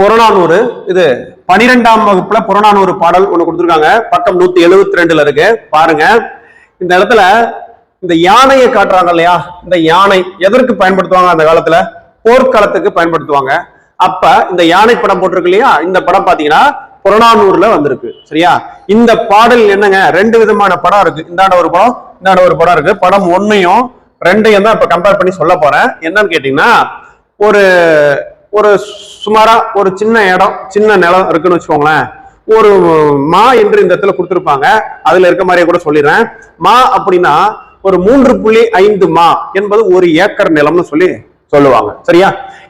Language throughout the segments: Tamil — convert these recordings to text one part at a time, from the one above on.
புறநானூறு இது பனிரெண்டாம் வகுப்புல புறநானூறு பாடல் ஒன்று கொடுத்துருக்காங்க. பக்கம் நூத்தி எழுபத்தி ரெண்டுல இருக்கு. பாருங்க. இந்த இடத்துல இந்த யானையை காட்டுறாங்க இல்லையா? இந்த யானை எதற்கு பயன்படுத்துவாங்க அந்த காலத்துல? போர்க்களத்துக்கு பயன்படுத்துவாங்க. அப்ப இந்த யானை படம் போட்டிருக்கு இல்லையா? இந்த படம் பாத்தீங்கன்னா புறநானூறுல வந்திருக்கு. சரியா? இந்த பாடல் என்னங்க? ரெண்டு விதமான படம் இருக்கு. இந்தாண்ட ஒரு படம் இந்தாண்ட ஒரு படம் இருக்கு. படம் ஒன்னையும் ரெண்டையும் தான் இப்ப கம்பேர் பண்ணி சொல்ல போறேன். என்னன்னு கேட்டீங்கன்னா ஒரு ஒரு சுமாரா ஒரு சின்ன இடம் சின்ன நிலம் இருக்குன்னு வச்சுக்கோங்களேன். ஒரு மா என்று இந்த இடத்துல கொடுத்துருப்பாங்க. அதுல இருக்க மாதிரியே கூட சொல்லிடுறேன். மா அப்படின்னா ஒரு மூன்று புள்ளி ஐந்து மா என்பது ஒரு ஏக்கர் நிலம்னு சொல்லி சொல்லுவாங்க. சரியா?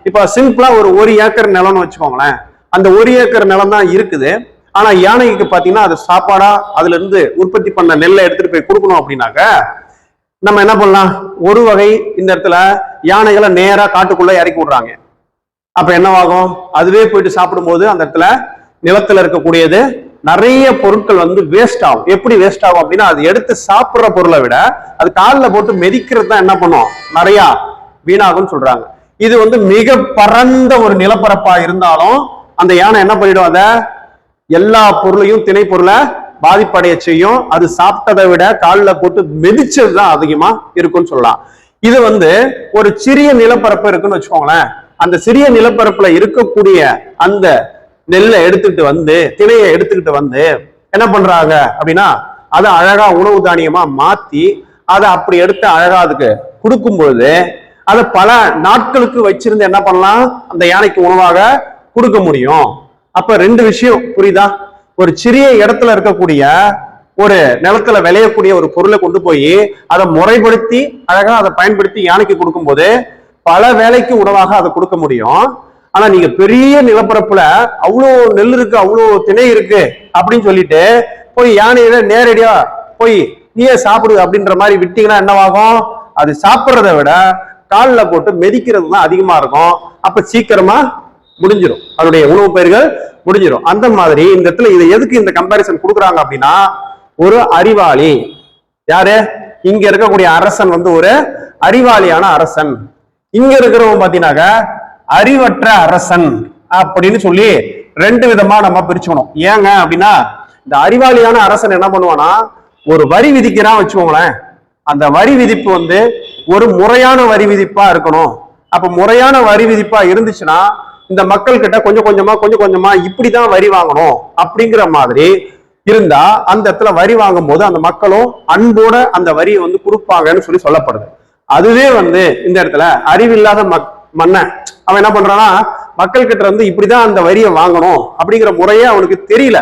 இப்ப சிம்பிளா ஒரு ஒரு ஏக்கர் நிலம்னு வச்சுக்கோங்களேன். அந்த ஒரு ஏக்கர் நிலம் தான் இருக்குது. ஆனா யானைக்கு பாத்தீங்கன்னா அது சாப்பாடா அதுல இருந்து உற்பத்தி பண்ண நெல்லை எடுத்துட்டு போய் கொடுக்கணும் அப்படின்னாக்க நம்ம என்ன பண்ணலாம்? ஒரு வகை இந்த இடத்துல யானைகளை நேரா காட்டுக்குள்ள இறக்கி விடுறாங்க. அப்ப என்னவாகும்? அதுவே போயிட்டு சாப்பிடும்போது அந்த இடத்துல நிலத்துல இருக்கக்கூடியது நிறைய பொருட்கள் வந்து வேஸ்ட் ஆகும். எப்படி வேஸ்ட் ஆகும் அப்படின்னா அது எடுத்து சாப்பிடுற பொருளை விட அது காலில் போட்டு மிதிக்கிறது தான் என்ன பண்ணும்? நிறைய வீணாகும்னு சொல்றாங்க. இது வந்து மிக பரந்த ஒரு நிலப்பரப்பா இருந்தாலும் அந்த யானை என்ன பண்ணிடும்? அதை எல்லா பொருளையும் திணை பொருளை பாதிப்படைய செய்யும். அது சாப்பிட்டதை விட காலில் போட்டு மெதிச்சது தான் அதிகமா இருக்கும்னு சொல்லலாம். இது வந்து ஒரு சிறிய நிலப்பரப்பு இருக்குன்னு வச்சுக்கோங்களேன். அந்த சிறிய நிலப்பரப்புல இருக்கக்கூடிய அந்த நெல்லை எடுத்துக்கிட்டு வந்து திணையை எடுத்துக்கிட்டு வந்து என்ன பண்றாங்க அப்படின்னா அதை அழகா உணவு தானியமா மாத்தி அதை அப்படி எடுத்து அழகா அதுக்கு கொடுக்கும் பொழுது அதை பல நாட்களுக்கு வச்சிருந்து என்ன பண்ணலாம்? அந்த யானைக்கு உணவாக கொடுக்க முடியும். அப்ப ரெண்டு விஷயம் புரியுதா? ஒரு சிறிய இடத்துல இருக்கக்கூடிய ஒரு நிலத்துல விளையக்கூடிய ஒரு பொருளை கொண்டு போய் அதை முறைப்படுத்தி அழகா அதை பயன்படுத்தி யானைக்கு கொடுக்கும்போது பல வேலைக்கு உணவாக அதை கொடுக்க முடியும். ஆனா நீங்க பெரிய நிலப்பரப்புல அவ்வளோ நெல் இருக்கு அவ்வளோ திணை இருக்கு அப்படின்னு சொல்லிட்டு போய் யானையில நேரடியா போய் நீயே சாப்பிடு அப்படின்ற மாதிரி விட்டீங்கன்னா என்னவாகும்? அது சாப்பிட்றத விட காலில் போட்டு மெதிக்கிறது தான் அதிகமா இருக்கும். அப்ப சீக்கிரமா முடிஞ்சிடும் அதனுடைய உணவு பயிர்கள் முடிஞ்சிடும் அந்த மாதிரி இந்த இடத்துல இதை எதுக்கு இந்த கம்பாரிசன் கொடுக்குறாங்க அப்படின்னா ஒரு அறிவாளி. யாரு? இங்க இருக்கக்கூடிய அரசன் வந்து ஒரு அறிவாளியான அரசன். இங்க இருக்கிறவங்க பாத்தீங்கன்னாக்க அறிவற்ற அரசன் அப்படின்னு சொல்லி ரெண்டு விதமா நம்ம பிரிச்சுக்கணும். ஏங்க அப்படின்னா இந்த அறிவாளியான அரசன் என்ன பண்ணுவானா ஒரு வரி விதிக்கிறான் வச்சுக்கோங்களேன். அந்த வரி விதிப்பு வந்து ஒரு முறையான வரி விதிப்பா இருக்கணும். அப்ப முறையான வரி விதிப்பா இருந்துச்சுன்னா இந்த மக்கள் கிட்ட கொஞ்சம் கொஞ்சமா கொஞ்சம் கொஞ்சமா இப்படிதான் வரி வாங்கணும் அப்படிங்கிற மாதிரி இருந்தா அந்த இடத்துல வரி வாங்கும் போது அந்த மக்களும் அன்போட அந்த வரியை வந்து கொடுப்பாங்கன்னு சொல்லி சொல்லப்படுது. அதுவே வந்து இந்த இடத்துல அறிவில்லாத மக் மன்னன். அவன் என்ன பண்றான்னா மக்கள் கிட்ட இருந்து இப்படிதான் அந்த வரியை வாங்கணும் அப்படிங்கிற முறையே அவனுக்கு தெரியல.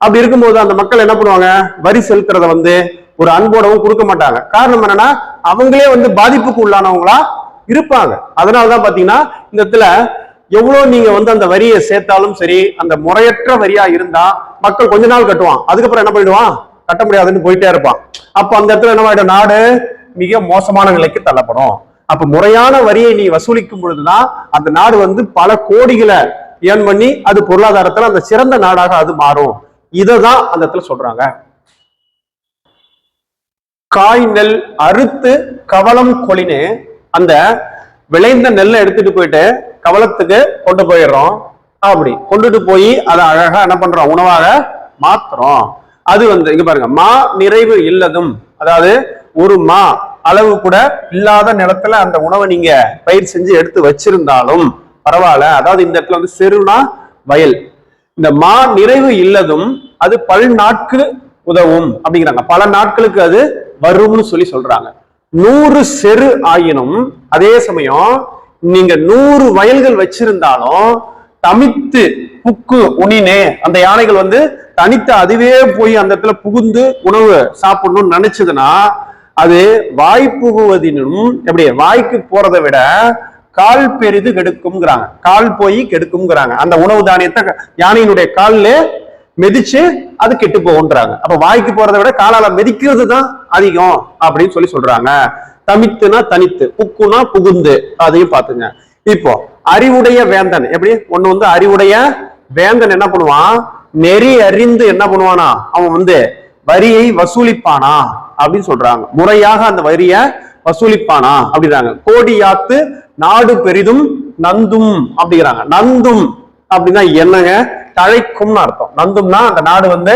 அப்படி இருக்கும்போது அந்த மக்கள் என்ன பண்ணுவாங்க? வரி செலுத்துறத வந்து ஒரு அன்போடவும் கொடுக்க மாட்டாங்க. காரணம் என்னன்னா அவங்களே வந்து பாதிப்புக்கு உள்ளானவங்களா இருப்பாங்க. அதனாலதான் பாத்தீங்கன்னா இந்த இடத்துல எவ்வளவு நீங்க வந்து அந்த வரியை சேர்த்தாலும் சரி அந்த முறையற்ற வரியா இருந்தா மக்கள் கொஞ்ச நாள் கட்டுவான். அதுக்கப்புறம் என்ன பண்ணிடுவான்? கட்ட முடியாதுன்னு போயிட்டே இருப்பான். அப்ப அந்த இடத்துல என்ன நாடு மிக மோசமான நிலைக்கு தள்ளப்படும். அப்ப முறையான வரியை நீ வசூலிக்கும் பொழுதுதான் அந்த நாடு வந்து பல கோடிகளை ஏர்ன் பண்ணி அது பொருளாதாரத்துல அந்த சிறந்த நாடாக அது மாறும். இதை தான் அந்த இடத்துல சொல்றாங்க. காய் நெல் அறுத்து கவலம் கொளினு அந்த விளைந்த நெல்லை எடுத்துட்டு போயிட்டு கவலத்துக்கு கொண்டு போயிடுறோம். அப்படி கொண்டுட்டு போய் அதை அழகா என்ன பண்றோம்? உணவாக மாத்துறோம். அது வந்து இங்க பாருங்க மா நிறைவு இல்லதும் அதாவது ஒரு மா அளவு கூட இல்லாத நிலத்துல அந்த உணவை நீங்க பயிர் செஞ்சு எடுத்து வச்சிருந்தாலும் பரவாயில்ல. அதாவது இந்த இடத்துல வந்து செருனா வயல். இந்த மா நிறைவு இல்லதும் அது பல் நாட்கு உதவும் அப்படிங்கிறாங்க. பல நாட்களுக்கு அது வரும்னு சொல்லி சொல்றாங்க. நூறு செரு ஆயினும் அதே சமயம் நீங்க நூறு வயல்கள் வச்சிருந்தாலும் தமித்து புக்கு உனினே அந்த யானைகள் வந்து தனித்து அதுவே போய் அந்த இடத்துல புகுந்து உணவு சாப்பிடணும்னு நினைச்சதுன்னா அது வாய் புகுவதினும் எப்படி வாய்க்கு போறதை விட கால் பெரிது கெடுக்கும்ங்கிறாங்க. கால் போய் கெடுக்கும்ங்கிறாங்க. அந்த உணவு தானியத்தை யானையினுடைய காலில் மெதிச்சு அது கெட்டு போகுன்றாங்க அப்ப வாய்க்கு போறதை விட காலால மெதிக்கிறது தான் அதிகம் அப்படின்னு சொல்லி சொல்றாங்க. தமித்துனா தனித்து புக்குனா புகுந்து அதையும் பாத்துங்க இப்போ அறிவுடைய வேந்தன் எப்படி? ஒண்ணு வந்து அறிவுடைய வேந்தன் என்ன பண்ணுவான்? நெறி அறிந்து என்ன பண்ணுவானா? அவன் வந்து வரியை வசூலிப்பானா அப்படின்னு சொல்றாங்க. முறையாக அந்த வரிய வசூலிப்பானா அப்படிங்கிறாங்க கோடியாத்து நாடு பெரிதும் நந்தும் அப்படிங்கிறாங்க. நந்தும் அப்படின்னா என்னங்க? தழைக்கும்னு அர்த்தம். நந்தும்னா அந்த நாடு வந்து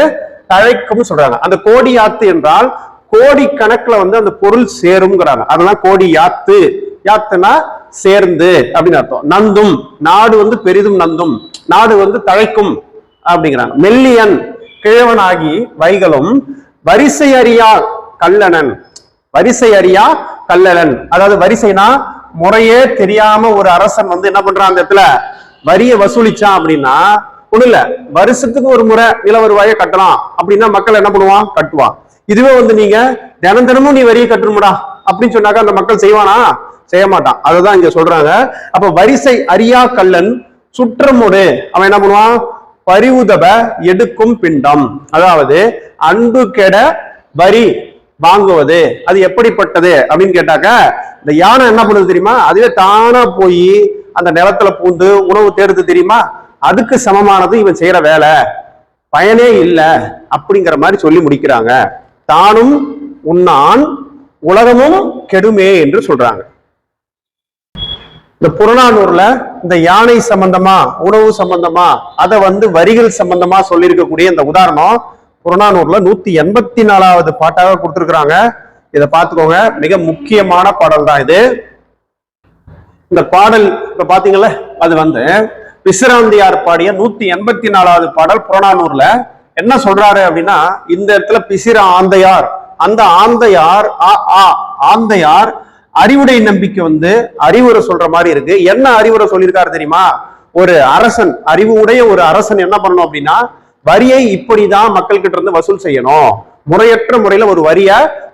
தழைக்கும் சொல்றாங்க. அந்த கோடி யாத்து என்றால் கோடி கணக்குல வந்து அந்த பொருள் சேரும்ங்கிறாங்க. அதெல்லாம் கோடி யாத்து யாத்துனா சேர்ந்து அப்படின்னு அர்த்தம். நந்தும் நாடு வந்து பெரிதும் நந்தும் நாடு வந்து தழைக்கும் அப்படிங்கிறாங்க. மெல்லியன் கிழவனாகி வைகளும் வரிசை அறியா கல்லணன் வரிசை அறியா கல்லணன் அதாவது வரிசைனா முறையே தெரியாம ஒரு அரசன் வந்து என்ன பண்றான் அந்த இடத்துல? வரியை வசூலிச்சான் அப்படின்னா ஒண்ணு இல்ல. வருஷத்துக்கு ஒரு முறை நில வருவாயை கட்டலாம். அப்படின்னா மக்கள் என்ன பண்ணுவான்? கட்டுவான். இதுவே வந்து நீங்க தினம் தினமும் நீ வரியை கட்டணும்டா அப்படின்னு சொன்னாக்க அந்த மக்கள் செய்வானா? செய்ய மாட்டான் அதுதான் இங்க சொல்றாங்க. அப்ப வரிசை அறியா கல்லன் சுற்றமுடு. அவன் என்ன பண்ணுவான்? பரிவுதவ எடுக்கும் பிண்டம். அதாவது அன்பு கெட வரி வாங்குவது. அது எப்படிப்பட்டது அப்படின்னு கேட்டாக்க இந்த யானை என்ன பண்ணுது தெரியுமா? அதுவே தானா போய் அந்த நிலத்துல பூந்து உணவு தேடுது தெரியுமா? அதுக்கு சமமானது இவன் செய்யற வேலை. பயனே இல்லை அப்படிங்கிற மாதிரி சொல்லி முடிக்கிறாங்க. தானும் உண்ணான் உலகமும் கெடுமே என்று சொல்றாங்க. இந்த புறநானூர்ல இந்த யானை சம்பந்தமா உணவு சம்பந்தமா அதை வந்து வரிகள் சம்பந்தமா சொல்லியிருக்கக்கூடிய இந்த உதாரணம் புறநானூர்ல நூத்தி எண்பத்தி நாலாவது பாட்டாக கொடுத்துருக்குறாங்க. இதை பார்த்துக்கோங்க. மிக முக்கியமான பாடல் தான் இது. இந்த பாடல் இப்ப பாத்தீங்கல்ல அது வந்து பிசிராந்தியார் பாடிய நூத்தி எண்பத்தி நாலாவது பாடல் புறநானூர்ல என்ன சொல்றாரு அப்படின்னா இந்த இடத்துல பிசிற ஆந்தையார். அந்த ஆந்தையார் ஆ ஆந்தையார் அறிவுடை நம்பிக்கை வந்து அறிவுரை சொல்ற மாதிரி இருக்கு. என்ன அறிவுரை சொல்லியிருக்காரு தெரியுமா? ஒரு அரசன் அறிவு உடைய ஒரு அரசன் என்ன பண்ணணும் அப்படின்னா வரியை இப்படிதான் மக்கள் கிட்ட இருந்து வசூல் செய்யணும். முறையற்ற முறையில ஒரு வரிய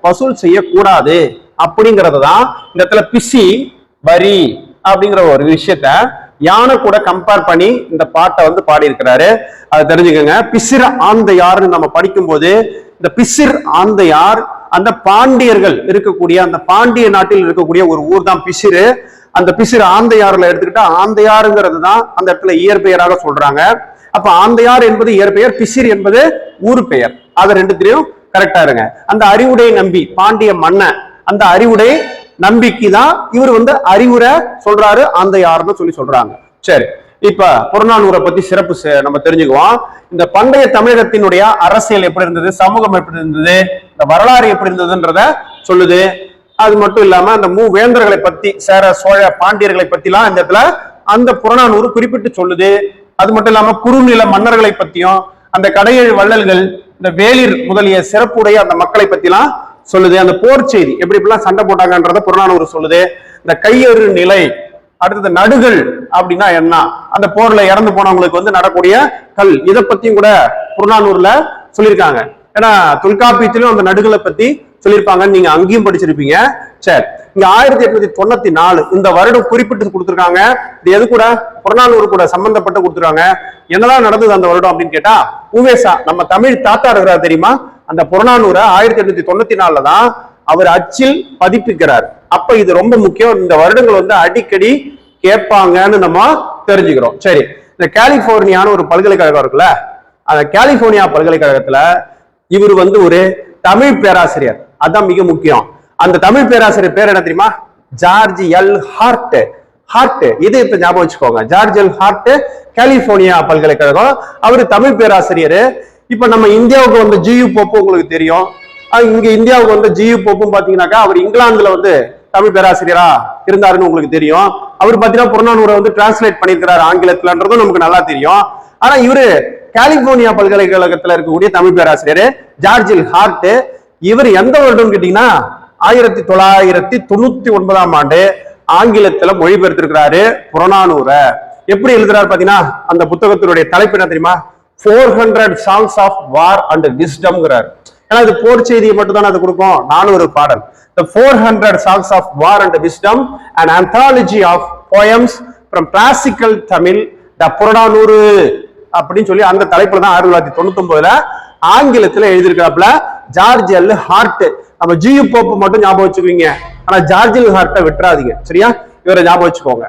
வசூல் செய்யக்கூடாது. அப்படிங்கறத தான் இந்த இடத்துல பிசி வரி அப்படிங்கிற ஒரு விஷயத்த யானை கூட கம்பேர் பண்ணி இந்த பாட்டை வந்து பாடியிருக்கிறாரு. அதை தெரிஞ்சுக்கோங்க. பிசிற ஆந்தையார்னு நம்ம படிக்கும்போது இந்த பிசிர் ஆந்தையார் அந்த பாண்டியர்கள் இருக்கக்கூடிய அந்த பாண்டிய நாட்டில் இருக்கக்கூடிய ஒரு ஊர் தான் பிசிறு. அந்த பிசிறு ஆந்தையாறுல எடுத்துக்கிட்டா ஆந்தையாருங்கிறது தான் அந்த இடத்துல இயற்பெயராக சொல்றாங்க. அப்ப ஆந்தையார் என்பது இயற்பெயர் பிசிர் என்பது ஊர் பெயர். அது ரெண்டுத்திலையும் கரெக்டா இருங்க. அந்த அறிவுடை நம்பி பாண்டிய மன்னன் அந்த அறிவுடை நம்பிக்கை தான் இவர் வந்து அறிவுரை சொல்றாரு ஆந்தையார்னு சொல்லி சொல்றாங்க. சரி இப்ப புறநானூரை பத்தி சிறப்பு செ- நம்ம தெரிஞ்சுக்குவோம். இந்த பண்டைய தமிழகத்தினுடைய அரசியல் எப்படி இருந்தது சமூகம் எப்படி இருந்தது? இந்த வரலாறு எப்படி இருந்ததுன்றத சொல்லுது. அது மட்டும் இல்லாம அந்த மூ. வேந்தர்களை பத்தி சேர சோழ பாண்டியர்களை பத்திலாம் இந்த இடத்துல அந்த புறநானூறு குறிப்பிட்டு சொல்லுது. அது மட்டும் இல்லாம குறுநில மன்னர்களை பத்தியும் அந்த கடையேழு வள்ளல்கள் இந்த வேளிர் முதலிய சிறப்புடைய அந்த மக்களை பத்திலாம் சொல்லுது. அந்த போர் செய்தி எப்படி இப்படிலாம் சண்டை போட்டாங்கன்றத புறநானூறு சொல்லுது. இந்த கையறு நிலை அடுத்தது நடுகள் அப்படின்னா என்ன? அந்த போர்ல இறந்து போனவங்களுக்கு வந்து நடக்கூடிய கல். இதை பத்தியும் கூட புறநானூர்ல சொல்லியிருக்காங்க. ஏன்னா தொல்காப்பியத்திலும் அந்த நடுகளை பத்தி சொல்லியிருப்பாங்கன்னு நீங்க அங்கேயும் படிச்சிருப்பீங்க. சரி இங்க ஆயிரத்தி எட்நூத்தி தொண்ணூத்தி நாலு இந்த வருடம் குறிப்பிட்டு கொடுத்துருக்காங்க. இது எது கூட? புறநானூறு கூட சம்பந்தப்பட்டு கொடுத்துருக்காங்க. என்னதான் நடந்தது அந்த வருடம் அப்படின்னு கேட்டா உவேசா நம்ம தமிழ் தாத்தா இருக்கிறார் தெரியுமா? அந்த புறநானூரை ஆயிரத்தி எட்நூத்தி தொண்ணூத்தி நாலுல தான் அவர் அச்சில் பதிப்பிக்கிறார். அப்ப இது ரொம்ப முக்கியம். இந்த வருடங்கள் வந்து அடிக்கடி கேட்பாங்கன்னு நம்ம தெரிஞ்சுக்கிறோம். சரி இந்த கலிபோர்னியான்னு ஒரு பல்கலைக்கழகம் இருக்குல்ல? அந்த கலிபோர்னியா பல்கலைக்கழகத்துல இவர் வந்து ஒரு தமிழ் பேராசிரியர். அதான் மிக முக்கியம். அந்த தமிழ் பேராசிரியர் பேர் என்ன தெரியுமா? George L. ஹார்ட். ஹார்ட். இது இப்ப ஞாபகம் வச்சுக்கோங்க. George L. ஹார்ட் கலிபோர்னியா பல்கலைக்கழகம். அவர் தமிழ் பேராசிரியர். இப்ப நம்ம இந்தியாவுக்கு வந்த ஜியு போப்பு உங்களுக்கு தெரியும். இங்க இந்தியாவுக்கு வந்த ஜியு போப்பும் பாத்தீங்கன்னாக்கா அவர் இங்கிலாந்துல வந்து தமிழ் பேராசிரியரா இருந்தாருன்னு உங்களுக்கு தெரியும். அவர் பாத்தீங்கன்னா புறநானூரை வந்து டிரான்ஸ்லேட் பண்ணியிருக்கிறாரு ஆங்கிலத்துலன்றதும் நமக்கு நல்லா தெரியும். ஆனா இவரு கலிபோர்னியா பல்கலைக்கழகத்துல இருக்கக்கூடிய தமிழ் பேராசிரியர் ஜார்ஜில் ஹார்ட். இவர் எந்த வருடம் கேட்டீங்கன்னா ஆயிரத்தி தொள்ளாயிரத்தி தொண்ணூத்தி ஒன்பதாம் ஆண்டு ஆங்கிலத்துல மொழிபெயர்த்திருக்கிறாரு புறநானூரை. எப்படி எழுதுறாரு பாத்தீங்கன்னா அந்த புத்தகத்தினுடைய தலைப்பு என்ன தெரியுமா? Four hundred songs of war and விஸ்டம்ங்கிறார் ஏன்னா இது போர் செய்தியை மட்டும் தான் அது கொடுக்கும். நானூறு பாடல். The four hundred songs of war and wisdom and anthology of poems from classical Tamil the Purananuru அப்படின்னு சொல்லி அந்த தலைப்புல தான் ஆயிரத்தி தொள்ளாயிரத்தி தொண்ணூத்தி ஒன்பதுல ஆங்கிலத்துல எழுதியிருக்காப்புல ஜார்ஜ் எல் ஹார்ட் நம்ம ஜியு போப்பு மட்டும் ஞாபகம் வச்சுக்குவீங்க. ஆனா ஜார்ஜ் எல் ஹார்ட்டை விட்டுறாதீங்க. சரியா? இவரை ஞாபகம் வச்சுக்கோங்க.